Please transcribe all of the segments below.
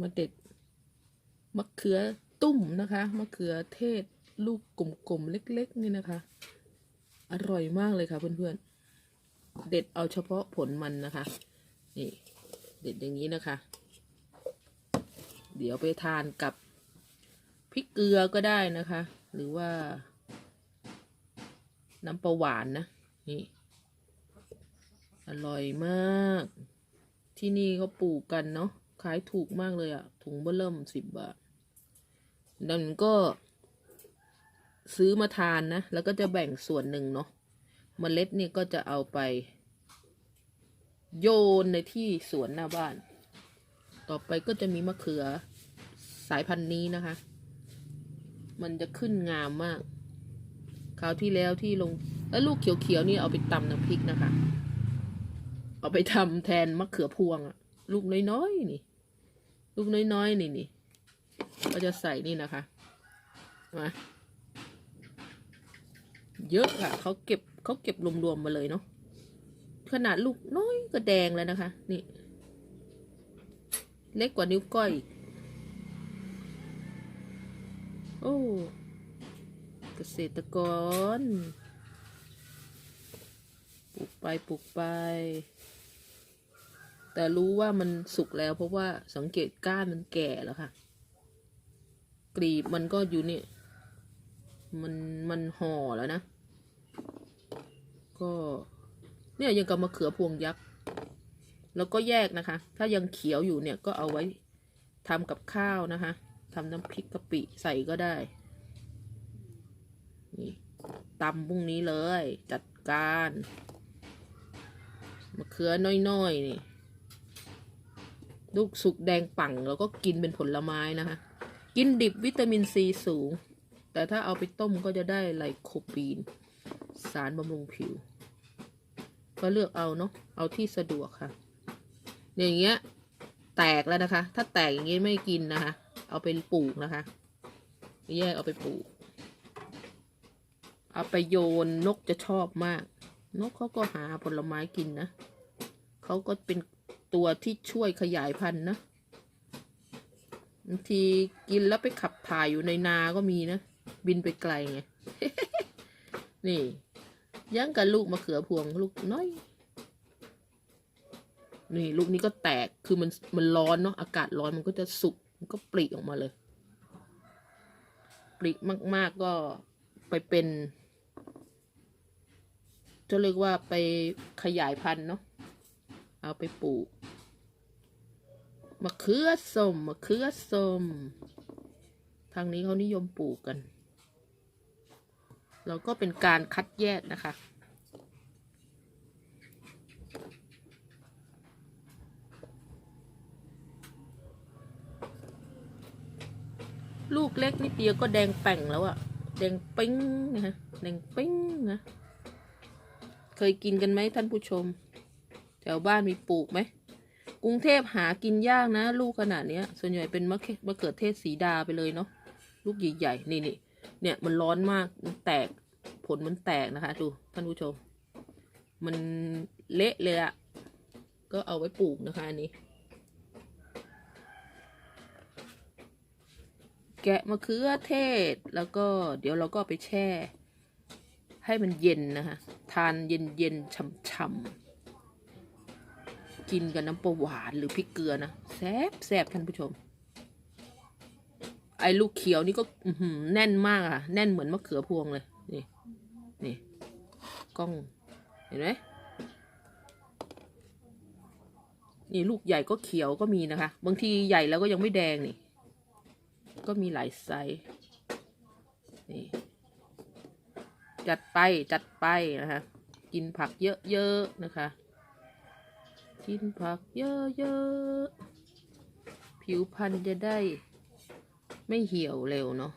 มาเด็ดมะเขือตุ้มนะคะมะเขือเทศลูกกลมๆเล็ก ๆ นี่นะคะ อร่อยมากเลยค่ะ เพื่อนๆ เด็ดเอาเฉพาะผลมันนะคะ นี่ เด็ดอย่างนี้นะคะ เดี๋ยวไปทานกับพริกเกลือก็ได้นะคะ หรือว่า น้ำปลาหวานนะ นี่ อร่อยมาก ที่นี่เขาปลูกกันเนาะ ขายถูกมากเลยอะถุงเบอร์เริ่มสิบบาท ดังนั้นก็ ซื้อมาทานนะ แล้วก็จะแบ่งส่วนหนึ่งเนาะเมล็ดนี่ก็จะเอาไป โยนในที่สวนหน้าบ้าน ต่อไปก็จะมีมะเขือสายพันธุ์นี้นะคะ มันจะขึ้นงามมาก คราวที่แล้วที่ลง แล้วลูกเขียวๆนี่เอาไปตำน้ำพริกนะคะ เอาไปทำแทนมะเขือพวงอะ ลูกน้อยๆนี่ ลูกน้อยๆนี่นี่ก็จะใส่นี่นะคะมาเยอะค่ะเขาเก็บเขาเก็บรวมๆมาเลยเนาะขนาดลูกน้อยก็แดงแล้วนะคะ นี่ เล็กกว่านิ้วก้อยโอ้เกษตรกรปลูกไปปลูกไป แต่รู้ว่ามันสุกแล้วเพราะว่าสังเกตก้านมันแก่แล้วค่ะ กรีบมันก็อยู่นี่ มันมันห่อแล้วนะ ก็เนี่ยยังกับมะเขือพวงยักษ์ แล้วก็แยกนะคะ ถ้ายังเขียวอยู่เนี่ยก็เอาไว้ทำกับข้าวนะคะทำน้ำพริกกะปิใส่ก็ได้ นี่ตำพรุ่งนี้เลย จัดการมะเขือน้อยๆนี่ ลูกสุกแดงปั่งแล้วก็กินเป็นผลไม้นะคะ กินดิบวิตามินซีสูง แต่ถ้าเอาไปต้มก็จะได้ไลโคปีน สารบำรุงผิว ก็เลือกเอาเนาะเอาที่สะดวกค่ะ อย่างเงี้ย แตกแล้วนะคะ ถ้าแตกอย่างเงี้ไม่กินนะคะ เอาไปปลูกนะคะ แยกเอาไปปลูก เอาไปโยนนกจะชอบมาก นกเขาก็หาผลไม้กินนะเขาก็เป็น ตัวที่ช่วยขยายพันธุ์นะบางทีกินแล้วไปขับถ่ายอยู่ในนาก็มีนะ บินไปไกลไง นี่ ยังกับลูกมะเขือพวงลูกน้อย นี่ลูกนี้ก็แตกคือมันมันร้อนเนาะอากาศร้อนมันก็จะสุกมันก็ปลีออกมาเลย ปลีมากๆก็ไปเป็นจะเรียกว่าไปขยายพันธุ์เนาะ เอาไปปลูกมะเขือส้มมะเขือส้มทางนี้เขานิยมปลูกกัน แล้วก็เป็นการคัดแยกนะคะ ลูกเล็กนิดเดียวก็แดงแป่งแล้วอะแดงปิ้งนะฮะแดงปิ้งนะ เคยกินกันไหมท่านผู้ชม ถวบ้านมีปลูกไหมกรุงเทพหากินยากนะ ลูกขนาดเนี้ย ส่วนใหญ่เป็นมะเขือมะเขือเทศสีดาไปเลยเนาะลูกใหญ่ๆนี่นี่เนี่ยมันร้อนมากมันแตกผลมันแตกนะคะ ดูท่านผู้ชม มันเละเลยอะก็เอาไว้ปลูกนะคะอันนี้ แกะมะเขือเทศแล้วก็เดี๋ยวเราก็ไปแช่ ให้มันเย็นนะคะ ทานเย็นเย็นๆช่ำๆ กินกับน้ำปลาหวานหรือพริกเกลือนะแซ่บแซ่บท่านผู้ชม ไอ้ลูกเขียวนี่ก็แน่นมากอะแน่นเหมือนมะเขือพวงเลย นี่ นี่กล้อง เห็นไหมนี่ลูกใหญ่ก็เขียวก็มีนะคะ บางทีใหญ่แล้วก็ยังไม่แดงนี่ ก็มีหลายไซส์นี่จัดไปจัดไปนะคะ กินผักเยอะๆนะคะ กินผักเยอะๆ ผิวพรรณจะได้ไม่เหี่ยวเร็วเนาะ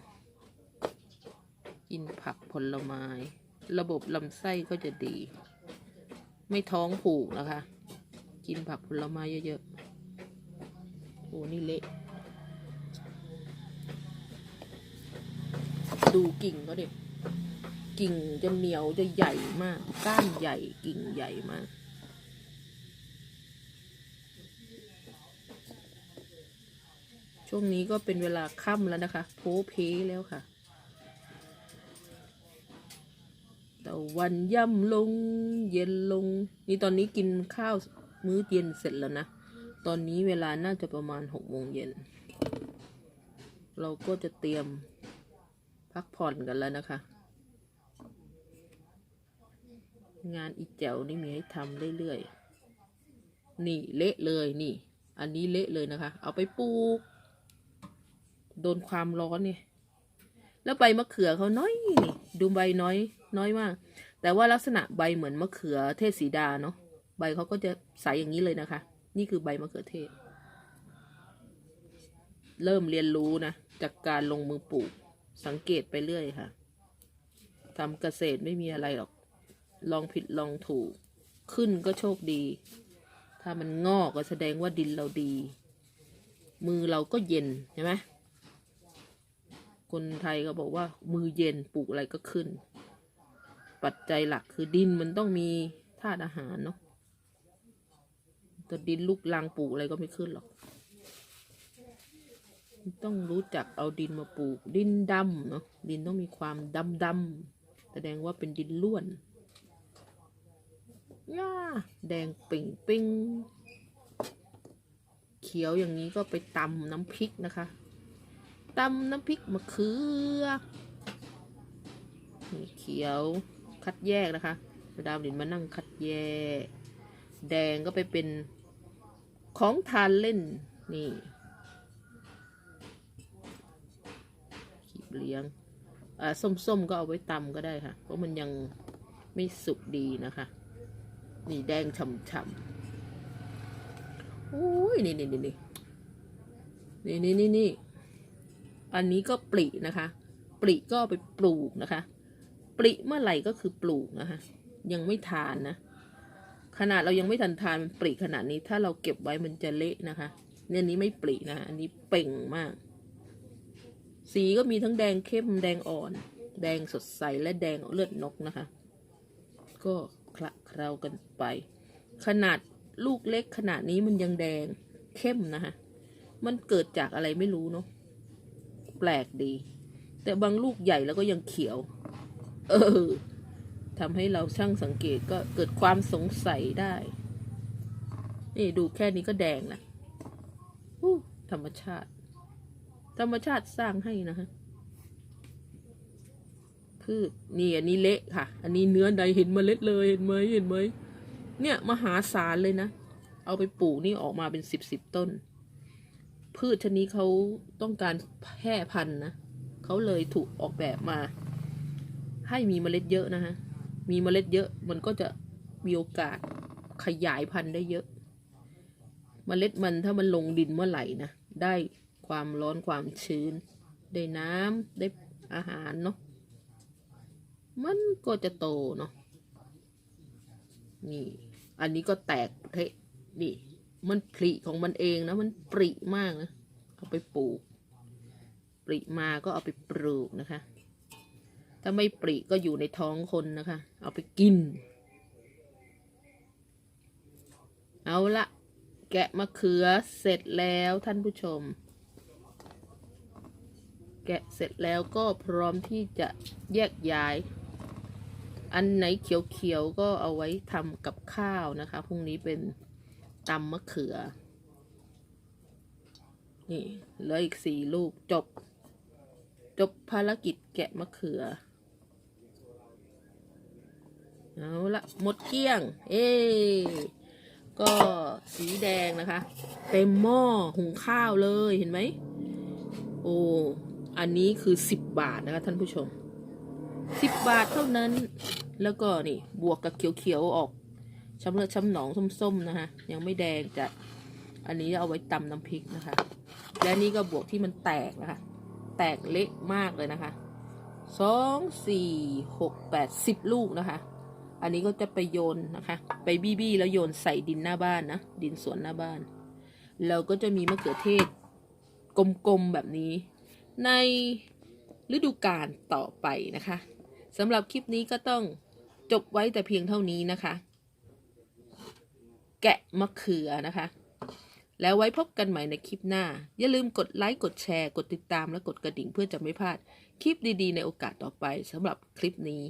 กินผักผลไม้ ระบบลำไส้ก็จะดี ไม่ท้องผูกนะคะ กินผักผลไม้เยอะๆ โอ้นี่เละ ดูกิ่งก็เด็กกิ่งจะเหนียวจะใหญ่มาก ก้านใหญ่กิ่งใหญ่มาก ช่วงนี้ก็เป็นเวลาค่ำแล้วนะคะโพเพแล้วค่ะตะวันย่ำลงเย็นลง นี่ตอนนี้กินข้าวมื้อเย็นเสร็จแล้วนะ ตอนนี้เวลาน่าจะประมาณหกโมงเย็น เราก็จะเตรียมพักผ่อนกันแล้วนะคะ งานอีแจวนี่มีให้ทำเรื่อยๆ นี่เละเลยนี่ อันนี้เละเลยนะคะ เอาไปปลูก โดนความร้อนเนี่ย แล้วใบมะเขือเขาน้อยนี่ดูใบน้อย น้อยมาก แต่ว่าลักษณะใบเหมือนมะเขือเทศสีดาเนาะใบเขาก็จะใสอย่างนี้เลยนะคะ นี่คือใบมะเขือเทศ เริ่มเรียนรู้นะ จากการลงมือปลูก สังเกตไปเรื่อยค่ะทำเกษตรไม่มีอะไรหรอก ลองผิดลองถูก ขึ้นก็โชคดี ถ้ามันงอกก็แสดงว่าดินเราดี มือเราก็เย็นใช่ไหม คนไทยก็บอกว่า มือเย็นปลูกอะไรก็ขึ้น ปัจจัยหลักคือดินมันต้องมีธาตุอาหารเนาะแต่ดินลูกลังปลูกอะไรก็ไม่ขึ้นหรอก ต้องรู้จักเอาดินมาปลูก ดินดำเนาะดินต้องมีความดำดำๆแสดงว่าเป็นดินล้วนย่าแดงปิ่งปิ้งเขียวอย่างนี้ก็ไปตำน้ำพริกนะคะ ตำน้ำพริกมะเขือเขียวคัดแยกนะคะมาดามดินมานั่งคัดแยก แดงก็ไปเป็นของทานเล่น นี่ขีบเลี้ยงอ่าส้มๆก็เอาไว้ตำก็ได้ค่ะ เพราะมันยังไม่สุกดีนะคะ นี่แดงฉ่ำๆโอ้ยนี่นี่นี่นี่นี่นี่นี่ อันนี้ก็ปลีนะคะ ปลีก็ไปปลูกนะคะ ปลีเมื่อไหร่ก็คือปลูกนะคะ ยังไม่ทานนะ ขนาดเรายังไม่ทันทานมันปลีขนาดนี้ ถ้าเราเก็บไว้มันจะเละนะคะ เนี่ยนนี้ไม่ปลีนะ อันนี้เป่งมาก สีก็มีทั้งแดงเข้มแดงอ่อน แดงสดใสและแดงเลือดนกนะคะ ก็คละเคล้ากันไป ขนาดลูกเล็กขนาดนี้มันยังแดงเข้มนะคะ มันเกิดจากอะไรไม่รู้เนาะ แปลกดี แต่บางลูกใหญ่แล้วก็ยังเขียว เออทำให้เราช่างสังเกตก็เกิดความสงสัยได้ นี่ดูแค่นี้ก็แดงนะธรรมชาติ ธรรมชาติสร้างให้นะฮะพืชนี่อันนี้เละค่ะ อันนี้เนื้อใดเห็นเมล็ดเลยเห็นไหมเห็นไหมเนี่ยมหาศาลเลยนะ เอาไปปลูกนี่ออกมาเป็นสิบสิบต้น พืชชนิดเขาต้องการแพร่พันธุ์นะเขาเลยถูกออกแบบมา ให้มีเมล็ดเยอะนะฮะ มีเมล็ดเยอะมันก็จะมีโอกาสขยายพันธุ์ได้เยอะ เมล็ดมันถ้ามันลงดินเมื่อไหร่นะได้ความร้อนความชื้น ได้น้ำได้อาหารเนาะมันก็จะโตเนาะนี่ อันนี้ก็แตกเทะนี่ มันผลิของมันเองนะ มันปริมากนะ เอาไปปลูก ปริมาก็เอาไปปลูกนะคะ ถ้าไม่ปริก็อยู่ในท้องคนนะคะ เอาไปกิน เอาละแกะมะเขือเสร็จแล้วท่านผู้ชม แกะเสร็จแล้วก็พร้อมที่จะแยกย้าย อันไหนเขียวๆก็เอาไว้ทำกับข้าวนะคะพรุ่งนี้เป็น ตำมะเขือ นี่เหลืออีกสี่ลูกจบ จบภารกิจแกะมะเขือ เอาละหมดเกลี้ยง เอ้ก็สีแดงนะคะ เต็มหม้อหุงข้าวเลยเห็นไหม โอ้อันนี้คือสิบบาทนะคะท่านผู้ชมสิบบาทเท่านั้น แล้วก็นี่บวกกับเขียวๆออก ช้ำเลือดช้ำหนองส้มๆนะคะยังไม่แดงจัดอันนี้เอาไว้ตำน้ำพริกนะคะ และนี่ก็บวกที่มันแตกนะคะ แตกเละมากเลยนะคะสองสี่หกแปดสิบลูกนะคะ อันนี้ก็จะไปโยนนะคะ ไปบี้ๆแล้วโยนใส่ดินหน้าบ้านนะ ดินสวนหน้าบ้านแล้วก็จะมีมะเขือเทศกลมๆแบบนี้ ในฤดูกาลต่อไปนะคะสำหรับคลิปนี้ก็ต้องจบไว้แต่เพียงเท่านี้นะคะ แกะมะเขือนะคะ แล้วไว้พบกันใหม่ในคลิปหน้า อย่าลืมกดไลค์ กดแชร์ กดติดตามและกดกระดิ่งเพื่อจะไม่พลาดคลิปดีๆ ในโอกาสต่อไปสำหรับคลิปนี้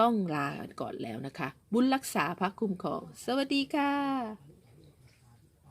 ต้องลาก่อนแล้วนะคะ บุญรักษาพระคุ้มครอง สวัสดีค่ะ